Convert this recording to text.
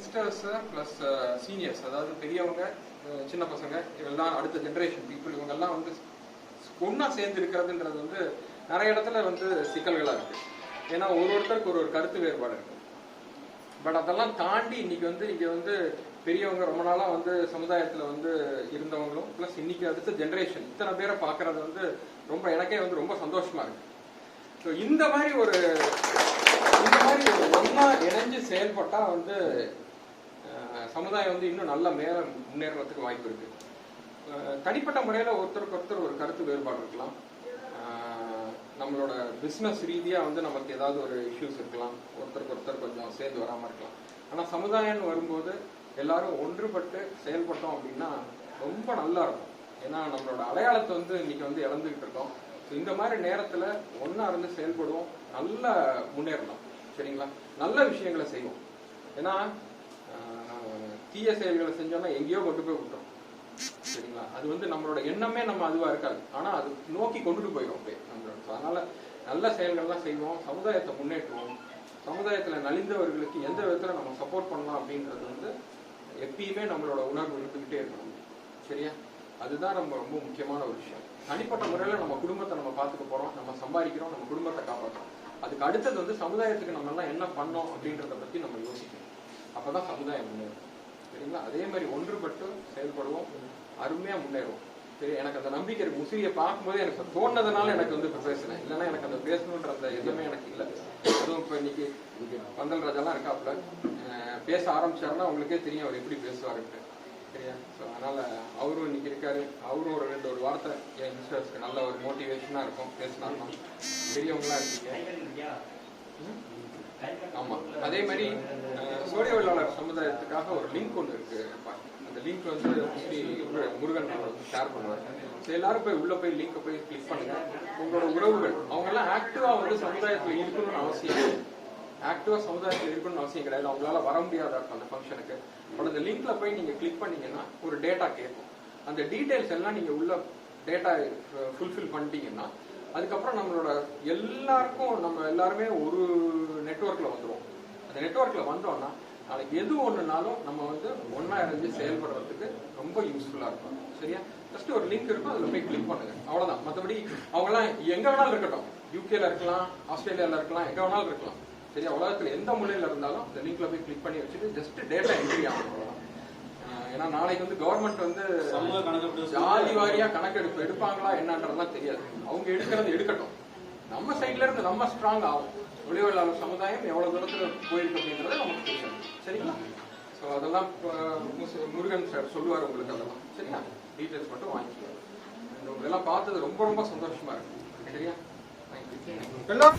Youngsters plus seniors அதாவது பெரியவங்க சின்ன பசங்க இவெல்லாம் அடுத்த ஜென்ரேஷன் பீப்புள் இவங்கெல்லாம் வந்து ஒன்றா சேர்ந்து இருக்கிறதுன்றது வந்து நிறைய இடத்துல வந்து சிக்கல்களாக இருக்குது ஏன்னா ஒரு ஒருத்தருக்கு ஒரு ஒரு கருத்து வேறுபாடு இருக்குது பட் அதெல்லாம் தாண்டி இன்னைக்கு வந்து இங்கே வந்து பெரியவங்க ரொம்ப நாளாக வந்து சமுதாயத்தில் வந்து இருந்தவங்களும் ப்ளஸ் இன்னைக்கு அடுத்த ஜென்ரேஷன் இத்தனை பேரை பார்க்கறது வந்து ரொம்ப எனக்கே வந்து ரொம்ப சந்தோஷமா இருக்கு. ஸோ இந்த மாதிரி ஒரு இந்த மாதிரி ஒரு ஒன்றா இணைஞ்சு செயல்பட்டால் வந்து சமுதாயம் வந்து இன்னும் நல்ல மேல முன்னேறதுக்கு வாய்ப்பு இருக்கு. தனிப்பட்ட முறையில் ஒருத்தருக்கு ஒருத்தர் ஒரு கருத்து வேறுபாடு இருக்கலாம். நம்மளோட பிஸ்னஸ் ரீதியாக வந்து நமக்கு ஏதாவது ஒரு இஷ்யூஸ் இருக்கலாம். ஒருத்தருக்கு ஒருத்தர் கொஞ்சம் சேர்ந்து வராமல் இருக்கலாம். ஆனால் சமுதாயம்னு வரும்போது எல்லாரும் ஒன்றுபட்டு செயல்பட்டோம் அப்படின்னா ரொம்ப நல்லா இருக்கும். ஏன்னா நம்மளோட அடையாளத்தை வந்து இன்னைக்கு வந்து இழந்துகிட்டு இருக்கோம். ஸோ இந்த மாதிரி நேரத்தில் ஒன்றா இருந்து செயல்படுவோம். நல்லா முன்னேறலாம். சரிங்களா? நல்ல விஷயங்களை செய்வோம். ஏன்னா தீய செயல்களை செஞ்சோம்னா எங்கேயோ கொண்டு போய் விட்டோம் சரிங்களா? அது வந்து நம்மளோட எண்ணமே நம்ம அதுவா இருக்காது. ஆனா அது நோக்கி கொண்டுட்டு போயிடும் அப்படியே நம்மளோட. அதனால நல்ல செயல்கள்லாம் செய்வோம் சமுதாயத்தை முன்னேற்றுவோம். சமுதாயத்துல நலிந்தவர்களுக்கு எந்த விதத்துல நம்ம சப்போர்ட் பண்ணலாம் அப்படின்றது வந்து எப்பயுமே நம்மளோட உணர்வு இருந்துகிட்டே இருக்கணும். சரியா? அதுதான் நம்ம ரொம்ப முக்கியமான ஒரு விஷயம். தனிப்பட்ட முறையில நம்ம குடும்பத்தை நம்ம பார்த்துக்க போறோம் நம்ம சம்பாதிக்கிறோம் நம்ம குடும்பத்தை காப்பாற்றோம் அதுக்கு அடுத்தது வந்து சமுதாயத்துக்கு நம்ம எல்லாம் என்ன பண்ணோம் அப்படின்றத பத்தி நம்ம யோசிக்கணும். அப்பதான் சமுதாயம் முன்னேறும். சரிங்களா? அதே மாதிரி ஒன்றுபட்டு செயல்படுவோம். அருமையா முன்னேறுவோம். சரி எனக்கு அந்த நம்பிக்கை இருக்கு. முசிறியை பார்க்கும்போது எனக்கு தோணுனதுனால எனக்கு வந்து இப்ப இல்லைன்னா எனக்கு அந்த பேசணுன்ற அந்த எதுவுமே எனக்கு இல்லை. அதுவும் இப்போ இன்னைக்கு பந்தல் ராஜாலாம் இருக்காப்புல. பேச ஆரம்பிச்சாருன்னா உங்களுக்கே தெரியும் அவர் எப்படி பேசுவாருன்ட்டு. சரியா? ஸோ அதனால அவரும் இன்னைக்கு இருக்காரு. அவரும் ஒரு ரெண்டு ஒரு வார்த்தை. என் மிஸ்டர்ஸ்க்கு நல்ல ஒரு மோட்டிவேஷனாக இருக்கும். பேசினாருன்னா பெரியவங்களாம் இருக்கீங்க. ஆமாம் அதே மாதிரி சோடிய வெள்ளாளர் சமுதாயத்துக்காக ஒரு லிங்க் ஒன்று இருக்கு அந்த லிங்க் வந்து முருகன் ஷேர் பண்ணுவார். ஸோ எல்லாரும் போய் உள்ள போய் லிங்கை போய் கிளிக் பண்ணுங்க. உங்களோட உறவுகள் அவங்க எல்லாம் ஆக்டிவா வந்து சமுதாயத்துல இருக்கணும்னு அவசியம் ஆக்டிவா சமுதாயத்துல இருக்கணும்னு அவசியம் கிடையாது. அவங்களால வர முடியாதா இருக்கும் அந்த ஃபங்க்ஷனுக்கு பட் அந்த லிங்க்ல போய் நீங்க கிளிக் பண்ணீங்கன்னா ஒரு டேட்டா கேட்கும். அந்த டீடைல்ஸ் எல்லாம் நீங்க உள்ள டேட்டா ஃபுல்ஃபில் பண்ணிட்டீங்கன்னா அதுக்கப்புறம் நம்மளோட எல்லாருக்கும் நம்ம எல்லாருமே ஒரு நெட்வொர்க்ல வந்துடுவோம் அந்த நெட்வொர்க்ல வந்தோம்னா நாளைக்கு எது ஒண்ணுனாலும் நம்ம வந்து ஒன்றா இருந்து செயல்படுறதுக்கு ரொம்ப யூஸ்ஃபுல்லா இருக்கும். சரியா? ஃபர்ஸ்ட் ஒரு லிங்க் இருக்கும் அதுல போய் கிளிக் பண்ணுங்க. அவ்வளவுதான். மத்தபடி அவங்க எல்லாம் எங்க வேணாலும் இருக்கட்டும். யூகேல இருக்கலாம் ஆஸ்திரேலியால இருக்கலாம் எங்க வேணாலும் இருக்கலாம். சரியா? உலகத்துல எந்த மூலையில இருந்தாலும் இந்த லிங்க்ல போய் கிளிக் பண்ணி வச்சுட்டு ஜஸ்ட் டேட்டா என்ட்ரி ஆகணும். அவ்வளவுதான். ஏன்னா நாளைக்கு வந்து கவர்மெண்ட் வந்து சமூக கணக்கெடுப்பு. ஜாதி வாரியா கணக்கெடுப்பு எடுப்பாங்களா என்னன்றதெல்லாம் தெரியாது. அவங்க எடுக்கிறது எடுக்கட்டும். நம்ம சைட்ல இருந்து நம்ம ஸ்ட்ராங் ஆகும். ஒளிவெள்ளாளர் சமுதாயம் எவ்வளவு தூரத்துல போயிருக்கு அப்படிங்கறது நமக்கு தெரியும் சரிங்களா? ஸோ அதெல்லாம் முருகன் சார் சொல்லுவார் உங்களுக்கு அதெல்லாம். சரியா? டீட்டெயில்ஸ் மட்டும் வாங்கிக்கலாம் இதெல்லாம் பார்த்தது ரொம்ப ரொம்ப சந்தோஷமா இருக்கு. சரியா? தேங்க்யூ எல்லாம்